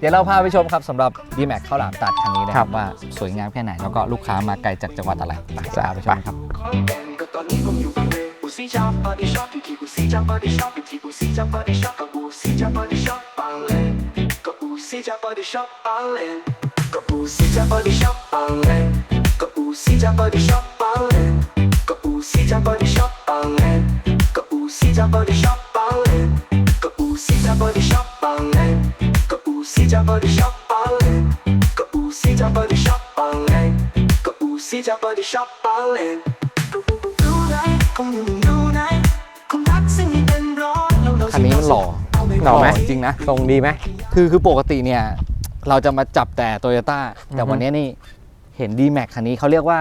เดี๋ยวเราพาไปชมครับสำหรับ d m a x ข้าวหลามตัดคันนี้นะครับว่าสวยงามแค่ไหน แล้วก็ลูกค้ามาไกลจากจังหวัดอะไรไปพาไปชมครับก็ตอ จ้าบอดี้ช็อปบางเลนก็อูซี่จ้าบอดี้ช็อปบางเลนก็อูซี่จ้าบอดี้ช็อปบางเลนดูไหนคงอยู่ดูไหนคงรักสิ่งที่เป็นร้อนเราเราคันนี้มันหล่อหล่อไหมจริงๆนะทรงดีไหมคือคือปกติเนี่ย เราจะมาจับแต่โตโยต้าแต่อือฮึวันนี้นี่เห็น d m a x คันนี้เขาเรียกว่า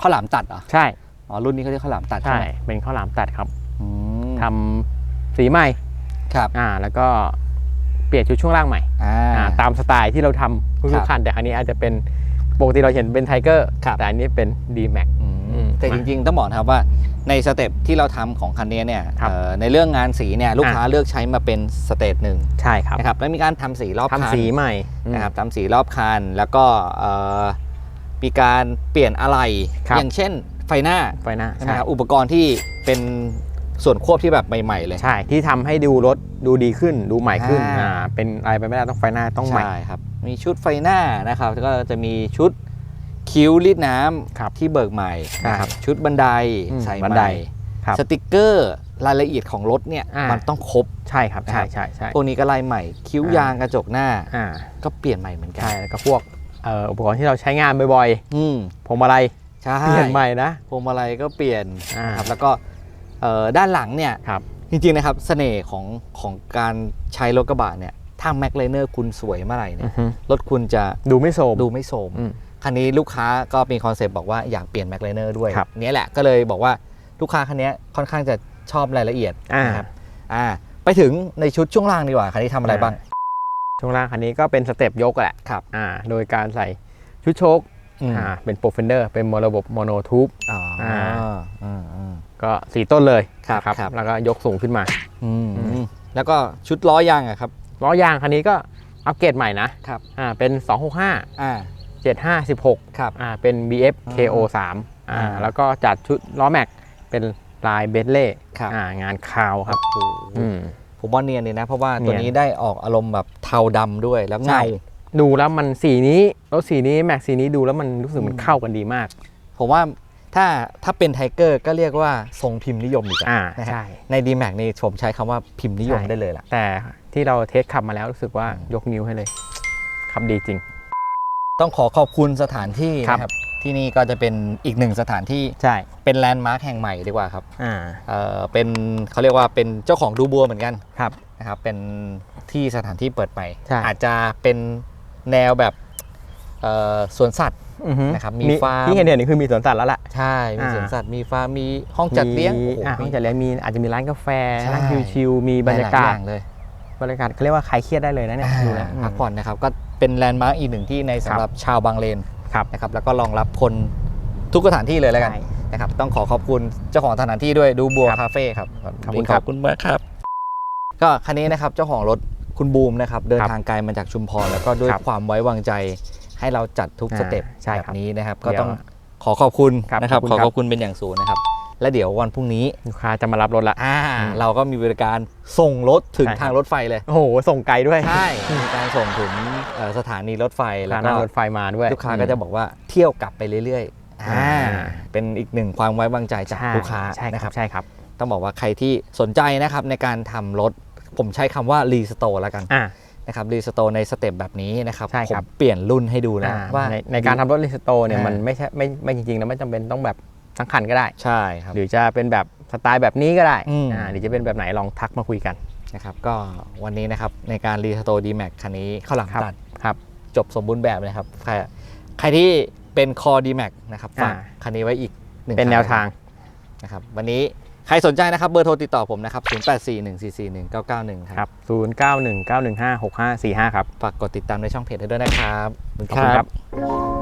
ข้าวหลามตัดเหรอใช่อ๋อรุ่นนี้เขาเรียกข้าวหลามตัดใช่ไหมเป็นข้าวหลามตัดครับอืมทำสีใหม่ครับอ่าแล้วก็ เปลี่ยนชุดช่วงล่างใหม่อ่าอ่าตามสไตล์ที่เราทำทุครักบๆคันแต่อันนี้อาจจะเป็นปกติเราเห็นเป็นไทเกอร์ครับแต่อันนี้เป็น D Max อืมอืมแต่จริงๆ ต้องบอกนะครับว่าในสเต็ปที่เราทำของคันนี้เนี่ยครับเอ่อในเรื่องงานสีเนี่ยลูกค้าเลือกใช้มาเป็นสเตจหนึ่งใช่ครับนะครับแล้วมีการทำสีรอบคันทำสีใหม่อืมนะครับทำสีรอบคันแล้วก็เอ่อมีการเปลี่ยนอะไรครับอย่างเช่นไฟหน้าไฟหน้าใช่ไหมใช่ครับอุปกรณ์ที่เป็น ส่วนควบที่แบบใหม่ ๆ เลย ใช่ ที่ทำให้ดูรถดูดีขึ้นดูใหม่ขึ้นอ่าอ่าเป็นอะไรไปไม่ได้ต้องไฟหน้าต้องใหม่ใช่ครับมีชุดไฟหน้านะครับแล้วก็จะมีชุดคิ้วรีดน้ำครับที่เบิกใหม่นะครับใช่ชุดบันไดอืมใส่บันใหไดม่ครับสติกเกอร์รายละเอียดของรถเนี่ยอ่ามัมันต้องครบใช่ครับใช่นะครับใช่ใช่พวกนี้ก็ลายใหม่ คิ้วอ่ายยางกระจกหน้าอ่าก็เปลี่ยนใหม่เหมือนกัใช่แล้วก็พวกเอ่ออุปกรณ์ที่เราใช้งานบ่อยอืมๆพวงมาลัยใช่เปลี่ยนใหม่นะพวงมาลัยก็เปลี่ยนอ่านะครับแล้วก็เอ่อ ด้านหลังเนี่ยครับจริงๆนะครับเสน่ห์ของของการใช้รถกระบะเนี่ยถ้าแม็กไลเนอร์คุณสวยเมื่อไหร่เนี่อืยอฮึรถคุณจะดูไม่โสมดูไม่โสมอืมคันนี้ลูกค้าก็มีคอนเซปต์บอกว่าอยากเปลี่ยนแม็กไลเนอร์ด้วยครับเนี้ยแหละก็เลยบอกว่าลูกค้าคันนี้ค่อนข้างจะชอบรายละเอียดอ่านะครับอ่าไปถึงในชุดช่วงล่างดีกว่าคันนี้ทำอะไรบ้าง ช่วงล่างคันนี้ก็เป็นสเต็ปยกแหละครับอ่าโดยการใส่ชุดโชค อืมอ่าเป็นโปรเฟนเดอร์เป็นระบบโมโนทูบอ๋ออาอืมอืมก็สีต้นเลยครับนะครับ แล้วก็ยกสูงขึ้นมาอืมอืมแล้วก็ชุดล้อยางอะครับล้อยางคันนี้ก็อัปเกรดใหม่นะครับอ่าเป็น265อ่า75 16ครับอ่าเป็น BF อ่า KO 3อ่าอ่าแล้วก็จัดชุดล้อแม็กเป็นลายเบ n เล่ครับอ่างานคาวครับโอ้โหอืมผมว่าเนียนเลยนะ เพราะว่าตัวเนียนนี้ได้ออกอารมณ์แบบเทาดำด้วยแล้วใช่เงา ดูแล้วมันสีนี้รถสีนี้แม็กสีนี้ดูแล้วมันรู้สึกมันเข้ากันดีมาก ผมว่าถ้าถ้าเป็นไทเกอร์ก็เรียกว่าทรงพิมพ์นิยมอีกอะอ่านะฮะใช่ใน d m a x นี่ผมใช้คำว่าพิมพ์นิยมใช่ได้เลยล่ะ แต่ที่เราเทสขับมาแล้วรู้สึกว่ายกนิ้วให้เลยขับดีจริง ต้องขอขอบคุณสถานที่ครับนะครับที่นี่ก็จะเป็นอีกหนึ่งสถานที่ใช่เป็นแลนด์มาร์คแห่งใหม่ดีกว่าครับอ่าเอ่อเป็นเขาเรียกว่าเป็นเจ้าของดูบัวเหมือนกันครับนะครับเป็นที่สถานที่เปิดใหม่ใช่อาจจะเป็น แนวแบบเอ่อสวนสัตว์อือฮึนะครับมีฟาร์มที่เห็นเห็นนี่คือมีสวนสัตว์แล้วล่ะใช่มีอ่าสวนสัตว์มีฟาร์มมีห้องจัดเลี้ยงมีโอ้โหอ่าห้องจัดเลี้ยงมีอาจจะมีร้านกาแฟใช่นั่งชิวๆมีบรรยากาหลศองเลยบรรยากาศเขาเรียกว่าคลายเครียดได้เลยนะเนี่ยอ่าดูแล้วพักผ่อนนะครับก็เป็นแลนด์มาร์กอีกหนึ่งที่ในสำหรับชาวบางเลนครับนะครับแล้วก็รองรับคนทุกสถานที่เลยแล้วกันใช่นะครับต้องขอขอบคุณเจ้าของสถานที่ด้วยดูบัวครับคาเฟ่ครับขอบคุณครับขอบคุณมากครับ ก็คันนี้นะครับเจ้าของรถ คุณบูมนะครับเดินครับทางไกลมาจากชุมพรแล้วก็ด้วยครับความไว้วางใจให้เราจัดทุกอ่าสเต็ปใช่แบครับบนี้นะครับ ก็เดี๋ยวต้องขอขอบคุณครับนะครับขอบขคุอณครับขอบคุณเป็นอย่างสูงนะครับ และเดี๋ยววันพรุ่งนี้ลูกค้าจะมารับรถละอ่าอืมเราก็มีบริการส่งรถถึงใช่ครับทางรถไฟเลยโอ้โหส่งไกลด้วยใช่มีการส่งถึงเอ่อสถานีรถไฟแล้ร้าวนก็นั่งรถไฟมาด้วยลูกค้าก็จะบอกว่าเที่ยวกลับไปเรื่อยๆอ่าอ่าเป็นอีกหนึ่งความไว้วางใจจากใช่ลูกค้าใช่นะคครัรับบใช่ครับ ต้องบอกว่าใครที่สนใจนะครับในการทำรถ ผมใช้คำว่ารีสโตร์แล้วกันอ่า นะครับรีสโตร์ในสเต็ปแบบนี้นะครับใช่ผครัมบ เปลี่ยนรุ่นให้ดูนะอ่าว่า ในในการทำรถรีสโตร์เนี่ยอ่ามั มันไม่ใช่ไม่ไม่จริงๆแล้วไม่จำเป็นต้องแบบทั้งคันก็ได้ ใช่ครับ หรือจะเป็นแบบสไตล์แบบนี้ก็ได้อืม อ่าหรือจะเป็นแบบไหนลองทักมาคุยกัน นะครับก็วันนี้นะครับในการรีสโตร์ดีแม็กคันนี้ข้าวหลังครับตัดครับ จบสมบูรณ์แบบเลยครับใครใครที่เป็นคอ d m a x นะครับฝากอ่า คันนี้ไว้อีกหนึ่งเป็นแนวทาง นะครับวันนี้ ใครสนใจนะครับเบอร์โทรติดต่อผมนะครับ 0841441991 คครับรับ0 9 1 9 1 5 6 5 4 5 ครับ ฝากกดติดตามในช่องเพจให้ด้วยนะครับ ขอบคุณครับ